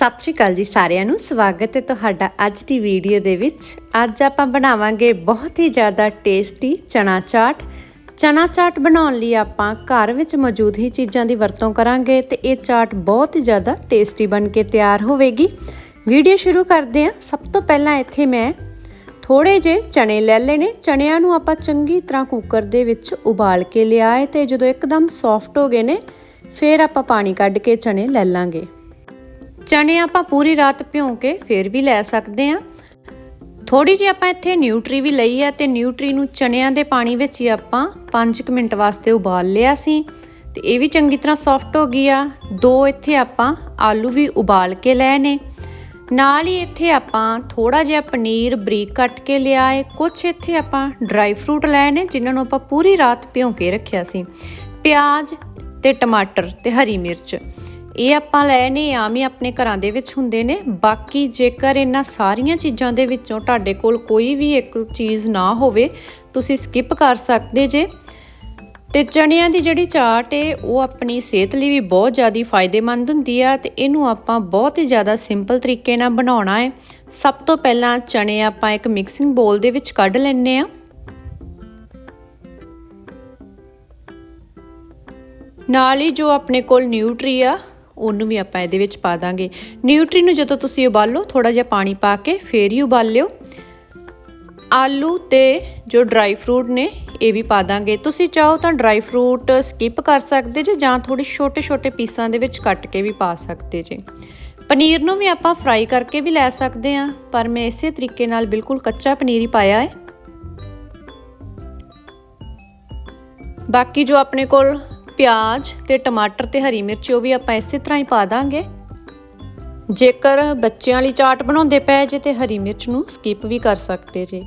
ਸਤਿ ਸ਼੍ਰੀ ਅਕਾਲ ਜੀ ਸਾਰਿਆਂ ਨੂੰ। ਸਵਾਗਤ ਹੈ ਤੁਹਾਡਾ ਅੱਜ ਦੀ ਵੀਡੀਓ ਦੇ ਵਿੱਚ। ਅੱਜ ਆਪਾਂ ਬਣਾਵਾਂਗੇ ਬਹੁਤ ਹੀ ਜ਼ਿਆਦਾ ਟੇਸਟੀ ਚਨਾ ਚਾਟ। ਚਨਾ ਚਾਟ ਬਣਾਉਣ ਲਈ ਆਪਾਂ ਘਰ ਵਿੱਚ ਮੌਜੂਦ ਹੀ ਚੀਜ਼ਾਂ ਦੀ ਵਰਤੋਂ ਕਰਾਂਗੇ ਤੇ ਇਹ ਚਾਟ ਬਹੁਤ ਹੀ ਜ਼ਿਆਦਾ ਟੇਸਟੀ ਬਣ ਕੇ ਤਿਆਰ ਹੋਵੇਗੀ। ਵੀਡੀਓ ਸ਼ੁਰੂ ਕਰਦੇ ਹਾਂ। ਸਭ ਤੋਂ ਪਹਿਲਾਂ ਇੱਥੇ ਮੈਂ ਥੋੜੇ ਜੇ ਚਣੇ ਲੈ ਲੈਣੇ। ਚਣਿਆਂ ਨੂੰ ਆਪਾਂ ਚੰਗੀ ਤਰ੍ਹਾਂ ਕੁੱਕਰ ਦੇ ਵਿੱਚ ਉਬਾਲ ਕੇ ਲਿਆਏ ਹੈ ਤੇ ਜਦੋਂ ਇੱਕਦਮ ਸੌਫਟ ਹੋ ਗਏ ਨੇ, ਫਿਰ ਆਪਾਂ ਪਾਣੀ ਕੱਢ ਕੇ ਚਣੇ ਲੈ ਲਾਂਗੇ। ਚਨੇ ਆਪਾਂ ਪੂਰੀ ਰਾਤ ਭਿਉਂ ਕੇ ਫਿਰ ਵੀ ਲੈ ਸਕਦੇ ਹਾਂ। ਥੋੜੀ ਜਿਹੀ ਆਪਾਂ ਇੱਥੇ ਨਿਊਟਰੀ ਵੀ ਲਈ ਆ ਤੇ ਨਿਊਟਰੀ ਨੂੰ ਚਨਿਆਂ ਦੇ ਪਾਣੀ ਵਿੱਚ ਹੀ ਆਪਾਂ 5 ਮਿੰਟ ਵਾਸਤੇ ਉਬਾਲ ਲਿਆ ਸੀ। ਤੇ ਇਹ ਵੀ ਚੰਗੀ ਤਰ੍ਹਾਂ ਸੌਫਟ ਹੋ ਗਈ ਆ। ਦੋ ਇੱਥੇ ਆਪਾਂ ਆਲੂ ਵੀ ਉਬਾਲ ਕੇ ਲਏ ਨੇ। ਨਾਲ ਹੀ ਇੱਥੇ ਆਪਾਂ ਥੋੜਾ ਜਿਹਾ ਪਨੀਰ ਬਰੀਕ ਕੱਟ ਕੇ ਲਿਆ ਹੈ ਕੁਝ ਇੱਥੇ ਆਪਾਂ ਡਰਾਈ ਫਰੂਟ ਲਏ ਨੇ, ਜਿਨ੍ਹਾਂ ਨੂੰ ਆਪਾਂ ਪੂਰੀ ਰਾਤ ਭਿਉਂ ਕੇ ਰੱਖਿਆ ਸੀ। ਪਿਆਜ਼ ਤੇ ਟਮਾਟਰ ਤੇ ਹਰੀ ਮਿਰਚ। ਇਹ ਆਪਾਂ ਲਏ ਨੇ, ਆਮ ਹੀ ਆਪਣੇ ਘਰਾਂ ਦੇ ਵਿੱਚ ਹੁੰਦੇ ਨੇ। ਬਾਕੀ ਜੇਕਰ ਇਹਨਾਂ ਸਾਰੀਆਂ ਚੀਜ਼ਾਂ ਦੇ ਵਿੱਚੋਂ ਤੁਹਾਡੇ ਕੋਲ ਕੋਈ ਵੀ ਇੱਕ ਚੀਜ਼ ਨਾ ਹੋਵੇ, ਤੁਸੀਂ ਸਕਿਪ ਕਰ ਸਕਦੇ ਜੇ। ਤੇ ਚਣਿਆਂ ਦੀ ਜਿਹੜੀ ਚਾਟ ਏ, ਉਹ ਆਪਣੀ ਸਿਹਤ ਲਈ ਵੀ ਬਹੁਤ ਜ਼ਿਆਦਾ ਫਾਇਦੇਮੰਦ ਹੁੰਦੀ ਆ ਤੇ ਇਹਨੂੰ ਆਪਾਂ ਬਹੁਤ ਹੀ ਜ਼ਿਆਦਾ ਸਿੰਪਲ ਤਰੀਕੇ ਨਾਲ ਬਣਾਉਣਾ ਹੈ ਸਭ ਤੋਂ ਪਹਿਲਾਂ ਚਣੇ ਆਪਾਂ ਇੱਕ ਮਿਕਸਿੰਗ ਬੋਲ ਦੇ ਵਿੱਚ ਕੱਢ ਲੈਣੇ ਆ ਨਾਲ ਹੀ ਜੋ ਆਪਣੇ ਕੋਲ ਨਿਊਟਰੀ ਆ ਉਹਨੂੰ ਵੀ ਆਪਾਂ ਇਹਦੇ ਵਿੱਚ ਪਾ ਦਾਂਗੇ। ਨਿਊਟਰੀ ਨੂੰ ਜਦੋਂ ਤੁਸੀਂ ਉਬਾਲੋ ਥੋੜਾ ਜਿਹਾ ਪਾਣੀ ਪਾ ਕੇ ਫੇਰ ਹੀ ਉਬਾਲਿਓ। ਆਲੂ ਤੇ ਜੋ ਡਰਾਈ ਫਰੂਟ ਨੇ, ਇਹ ਵੀ ਪਾ ਦਾਂਗੇ। ਤੁਸੀਂ ਚਾਹੋ ਤਾਂ ਡਰਾਈ ਫਰੂਟ ਸਕਿਪ ਕਰ ਸਕਦੇ ਜੇ ਜਾਂ ਥੋੜੀ ਛੋਟੇ-ਛੋਟੇ ਪੀਸਾਂ ਦੇ ਵਿੱਚ ਕੱਟ ਕੇ ਵੀ ਪਾ ਸਕਦੇ ਜੇ। ਪਨੀਰ ਨੂੰ ਵੀ ਆਪਾਂ ਫਰਾਈ ਕਰਕੇ ਵੀ ਲੈ ਸਕਦੇ ਆ ਪਰ ਮੈਂ ਇਸੇ ਤਰੀਕੇ ਨਾਲ ਬਿਲਕੁਲ ਕੱਚਾ ਪਨੀਰ ਹੀ ਪਾਇਆ ਹੈ। ਬਾਕੀ ਜੋ ਆਪਣੇ ਕੋਲ ਪਿਆਜ਼ ਤੇ ਟਮਾਟਰ ਤੇ ਹਰੀ ਮਿਰਚ, ਉਹ ਵੀ ਆਪਾਂ ਇਸੇ ਤਰ੍ਹਾਂ ਹੀ ਪਾ ਦਾਂਗੇ। ਜੇਕਰ ਬੱਚਿਆਂ ਲਈ ਚਾਟ ਬਣਾਉਂਦੇ ਪਏ ਜੇ ਤੇ ਹਰੀ ਮਿਰਚ ਨੂੰ ਸਕਿਪ ਵੀ ਕਰ ਸਕਦੇ ਜੇ।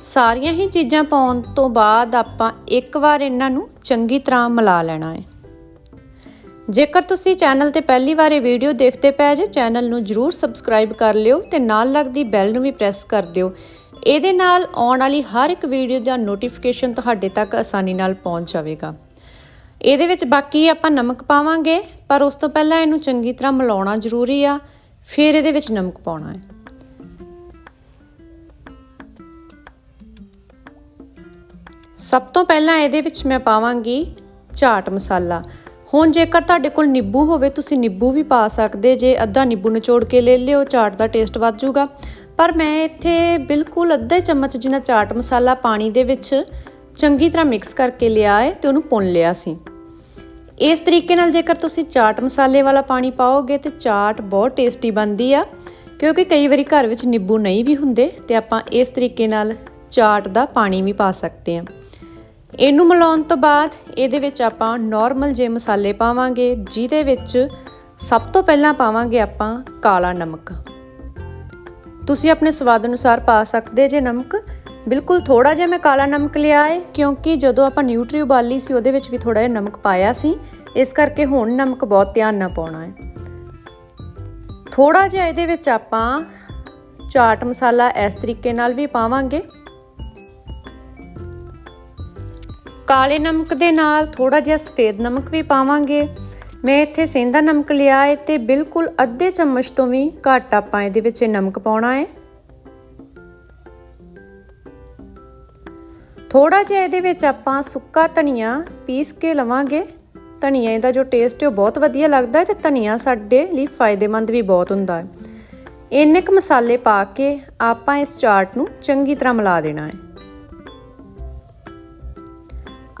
ਸਾਰੀਆਂ ਹੀ ਚੀਜ਼ਾਂ ਪਾਉਣ ਤੋਂ ਬਾਅਦ ਆਪਾਂ ਇੱਕ ਵਾਰ ਇਹਨਾਂ ਨੂੰ ਚੰਗੀ ਤਰ੍ਹਾਂ ਮਿਲਾ ਲੈਣਾ ਹੈ। ਜੇਕਰ ਤੁਸੀਂ ਚੈਨਲ ਤੇ ਪਹਿਲੀ ਵਾਰ ਇਹ ਵੀਡੀਓ ਦੇਖਦੇ ਪਏ ਜੇ, ਚੈਨਲ ਨੂੰ ਜਰੂਰ ਸਬਸਕ੍ਰਾਈਬ ਕਰ ਲਿਓ ਤੇ ਨਾਲ ਲੱਗਦੀ ਬੈਲ ਨੂੰ ਵੀ ਪ੍ਰੈਸ ਕਰ ਦਿਓ। ਇਹਦੇ ਨਾਲ ਆਉਣ ਵਾਲੀ ਹਰ ਇੱਕ ਵੀਡੀਓ ਦਾ ਨੋਟੀਫਿਕੇਸ਼ਨ ਤੁਹਾਡੇ ਤੱਕ ਆਸਾਨੀ ਨਾਲ ਪਹੁੰਚ ਜਾਵੇਗਾ। ਇਹਦੇ ਵਿੱਚ ਬਾਕੀ ਆਪਾਂ ਨਮਕ ਪਾਵਾਂਗੇ, ਪਰ ਉਸ ਤੋਂ ਪਹਿਲਾਂ ਇਹਨੂੰ ਚੰਗੀ ਤਰ੍ਹਾਂ ਮਿਲਾਉਣਾ ਜ਼ਰੂਰੀ ਆ, ਫਿਰ ਇਹਦੇ ਵਿੱਚ ਨਮਕ ਪਾਉਣਾ ਹੈ। ਸਭ ਤੋਂ ਪਹਿਲਾਂ ਇਹਦੇ ਵਿੱਚ ਮੈਂ ਪਾਵਾਂਗੀ ਚਾਟ ਮਸਾਲਾ। ਹੁਣ ਜੇਕਰ ਤੁਹਾਡੇ ਕੋਲ ਨਿੰਬੂ ਹੋਵੇ, ਤੁਸੀਂ ਨਿੰਬੂ ਵੀ ਪਾ ਸਕਦੇ ਜੇ, ਅੱਧਾ ਨਿੰਬੂ ਨਿਚੋੜ ਕੇ ਲੈ ਲਿਓ, ਚਾਟ ਦਾ ਟੇਸਟ ਵੱਧ ਜਾਊਗਾ। ਪਰ ਮੈਂ ਇੱਥੇ ਬਿਲਕੁਲ ਅੱਧੇ ਚਮਚ ਜਿੰਨਾ ਚਾਟ ਮਸਾਲਾ ਪਾਣੀ ਦੇ ਵਿੱਚ ਚੰਗੀ ਤਰ੍ਹਾਂ ਮਿਕਸ ਕਰਕੇ ਲਿਆ ਹੈ ਤੇ ਉਹਨੂੰ ਪੁੰਨ ਲਿਆ ਸੀ। ਇਸ ਤਰੀਕੇ ਨਾਲ ਜੇਕਰ ਤੁਸੀਂ ਚਾਟ ਮਸਾਲੇ ਵਾਲਾ ਪਾਣੀ ਪਾਓਗੇ ਤੇ ਚਾਟ ਬਹੁਤ ਟੇਸਟੀ ਬਣਦੀ ਆ, ਕਿਉਂਕਿ ਕਈ ਵਾਰੀ ਘਰ ਵਿੱਚ ਨਿੰਬੂ ਨਹੀਂ ਵੀ ਹੁੰਦੇ ਤੇ ਆਪਾਂ ਇਸ ਤਰੀਕੇ ਨਾਲ ਚਾਟ ਦਾ ਪਾਣੀ ਵੀ ਪਾ ਸਕਦੇ ਹਾਂ ਇਹਨੂੰ ਮਿਲਾਉਣ ਤੋਂ ਬਾਅਦ ਇਹਦੇ ਵਿੱਚ ਆਪਾਂ ਨਾਰਮਲ ਜੇ ਮਸਾਲੇ ਪਾਵਾਂਗੇ, ਜਿਹਦੇ ਵਿੱਚ ਸਭ ਤੋਂ ਪਹਿਲਾਂ ਪਾਵਾਂਗੇ ਆਪਾਂ ਕਾਲਾ ਨਮਕ। ਤੁਸੀਂ ਆਪਣੇ ਸਵਾਦ ਅਨੁਸਾਰ ਪਾ ਸਕਦੇ ਜੇ ਨਮਕ। ਬਿਲਕੁਲ ਥੋੜਾ ਜਿਹਾ ਮੈਂ ਕਾਲਾ ਨਮਕ ਲਿਆ ਹੈ ਕਿਉਂਕਿ ਜਦੋਂ ਆਪਾਂ ਨਿਊਟਰੀ ਉਬਾਲੀ ਸੀ, ਉਹਦੇ ਵਿੱਚ ਵੀ ਥੋੜਾ ਜਿਹਾ ਨਮਕ ਪਾਇਆ ਸੀ। ਇਸ ਕਰਕੇ ਹੁਣ ਨਮਕ ਬਹੁਤ ਧਿਆਨ ਨਾਲ ਪਾਉਣਾ ਹੈ ਥੋੜਾ ਜਿਹਾ ਇਹਦੇ ਵਿੱਚ ਆਪਾਂ ਚਾਟ ਮਸਾਲਾ ਇਸ ਤਰੀਕੇ ਨਾਲ ਵੀ ਪਾਵਾਂਗੇ। ਕਾਲੇ ਨਮਕ ਦੇ ਨਾਲ ਥੋੜਾ ਜਿਹਾ ਸਫੇਦ ਨਮਕ ਵੀ ਪਾਵਾਂਗੇ। ਮੈਂ ਇੱਥੇ ਸੇਂਦਾ ਨਮਕ ਲਿਆ ਹੈ ਤੇ ਬਿਲਕੁਲ ਅੱਧੇ ਚਮਚ ਤੋਂ ਵੀ ਘੱਟ ਆਪਾਂ ਇਹਦੇ ਵਿੱਚ ਨਮਕ ਪਾਉਣਾ ਹੈ ਥੋੜਾ ਜਿਹਾ ਇਹਦੇ ਵਿੱਚ ਆਪਾਂ ਸੁੱਕਾ ਧਨੀਆ ਪੀਸ ਕੇ ਲਵਾਂਗੇ। ਧਨੀਆ ਦਾ ਜੋ ਟੇਸਟ ਹੈ ਉਹ ਬਹੁਤ ਵਧੀਆ ਲੱਗਦਾ ਹੈ ਤੇ ਧਨੀਆ ਸਾਡੇ ਲਈ ਫਾਇਦੇਮੰਦ ਵੀ ਬਹੁਤ ਹੁੰਦਾ ਹੈ। ਇੰਨੇ ਕੁ ਮਸਾਲੇ ਪਾ ਕੇ ਆਪਾਂ ਇਸ ਚਾਟ ਨੂੰ ਚੰਗੀ ਤਰ੍ਹਾਂ ਮਿਲਾ ਦੇਣਾ ਹੈ।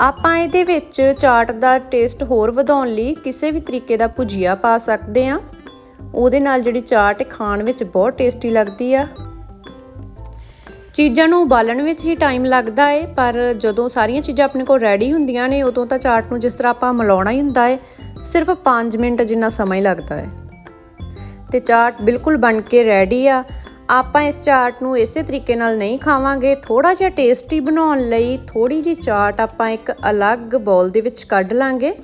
ਆਪਾਂ ਇਹਦੇ ਵਿੱਚ ਚਾਟ ਦਾ ਟੇਸਟ ਹੋਰ ਵਧਾਉਣ ਲਈ ਕਿਸੇ ਵੀ ਤਰੀਕੇ ਦਾ ਭੁਜੀਆ ਪਾ ਸਕਦੇ ਆ ਉਹਦੇ ਨਾਲ ਜਿਹੜੀ ਚਾਟ ਖਾਣ ਵਿੱਚ ਬਹੁਤ ਟੇਸਟੀ ਲੱਗਦੀ ਆ। ਚੀਜ਼ਾਂ ਨੂੰ ਉਬਾਲਣ ਵਿੱਚ ਹੀ ਟਾਈਮ ਲੱਗਦਾ ਏ, ਪਰ ਜਦੋਂ ਸਾਰੀਆਂ ਚੀਜ਼ਾਂ ਆਪਣੇ ਕੋਲ ਰੈਡੀ ਹੁੰਦੀਆਂ ਨੇ, ਉਦੋਂ ਤਾਂ ਚਾਟ ਨੂੰ ਜਿਸ ਤਰ੍ਹਾਂ ਆਪਾਂ ਮਿਲਾਉਣਾ ਹੀ ਹੁੰਦਾ ਏ, ਸਿਰਫ 5 ਮਿੰਟ ਜਿੰਨਾ ਸਮਾਂ ਹੀ ਲੱਗਦਾ ਏ। ਤੇ ਚਾਟ ਬਿਲਕੁਲ ਬਣ ਕੇ ਰੈਡੀ ਆ। ਆਪਾਂ ਇਸ ਚਾਟ ਨੂੰ ਇਸੇ ਤਰੀਕੇ ਨਾਲ ਨਹੀਂ ਖਾਵਾਂਗੇ। ਥੋੜਾ ਜਿਹਾ ਟੇਸਟੀ ਬਣਾਉਣ ਲਈ ਥੋੜੀ ਜੀ ਚਾਟ ਆਪਾਂ ਇੱਕ ਅਲੱਗ ਬੋਲ ਦੇ ਵਿੱਚ ਕੱਢ ਲਾਂਗੇ।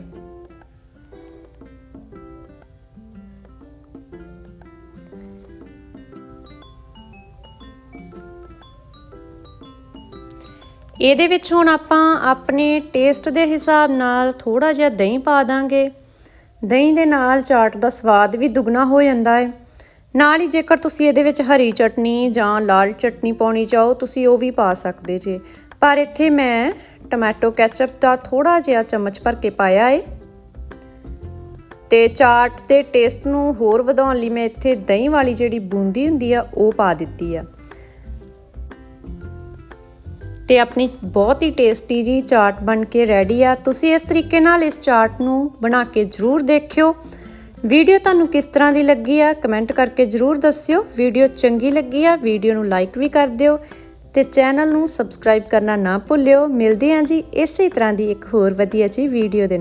ਇਹਦੇ ਵਿੱਚ ਹੁਣ ਆਪਾਂ ਆਪਣੇ ਟੇਸਟ ਦੇ ਹਿਸਾਬ ਨਾਲ ਥੋੜਾ ਜਿਹਾ ਦਹੀਂ ਪਾ ਦਾਂਗੇ। ਦਹੀਂ ਦੇ ਨਾਲ ਚਾਟ ਦਾ ਸਵਾਦ ਵੀ ਦੁੱਗਣਾ ਹੋ ਜਾਂਦਾ ਹੈ। ਨਾਲ ਹੀ ਜੇਕਰ ਤੁਸੀਂ ਇਹਦੇ ਵਿੱਚ ਹਰੀ ਚਟਨੀ ਜਾਂ ਲਾਲ ਚਟਨੀ ਪਾਉਣੀ ਚਾਹੋ, ਤੁਸੀਂ ਉਹ ਵੀ ਪਾ ਸਕਦੇ ਜੇ। ਪਰ ਇੱਥੇ ਮੈਂ ਟੋਮੈਟੋ ਕੈਚਅਪ ਦਾ ਥੋੜਾ ਜਿਹਾ ਚਮਚ ਭਰ ਕੇ ਪਾਇਆ ਏ। ਤੇ ਚਾਟ ਦੇ ਟੇਸਟ ਨੂੰ ਹੋਰ ਵਧਾਉਣ ਲਈ ਮੈਂ ਇੱਥੇ ਦਹੀਂ ਵਾਲੀ ਜਿਹੜੀ ਬੂੰਦੀ ਹੁੰਦੀ ਆ, ਉਹ ਪਾ ਦਿੱਤੀ ਆ। ਤੇ ਆਪਣੀ ਬਹੁਤ ਹੀ ਟੇਸਟੀ ਜੀ ਚਾਟ ਬਣ ਕੇ ਰੈਡੀ ਆ। ਤੁਸੀਂ ਇਸ ਤਰੀਕੇ ਨਾਲ ਇਸ ਚਾਟ ਨੂੰ ਬਣਾ ਕੇ ਜਰੂਰ ਦੇਖਿਓ। ਵੀਡੀਓ ਤੁਹਾਨੂੰ ਕਿਸ ਤਰ੍ਹਾਂ ਦੀ ਲੱਗੀ ਆ ਕਮੈਂਟ ਕਰਕੇ ਜਰੂਰ ਦੱਸਿਓ। ਵੀਡੀਓ ਚੰਗੀ ਲੱਗੀ ਆ, ਵੀਡੀਓ ਨੂੰ ਲਾਈਕ ਵੀ ਕਰ ਦਿਓ ਤੇ ਚੈਨਲ ਨੂੰ ਸਬਸਕ੍ਰਾਈਬ ਕਰਨਾ ਨਾ ਭੁੱਲਿਓ। ਮਿਲਦੇ ਹਾਂ ਜੀ ਇਸੇ ਤਰ੍ਹਾਂ ਦੀ ਇੱਕ ਹੋਰ ਵਧੀਆ ਜੀ ਵੀਡੀਓ ਦੇ ਨਾਲ।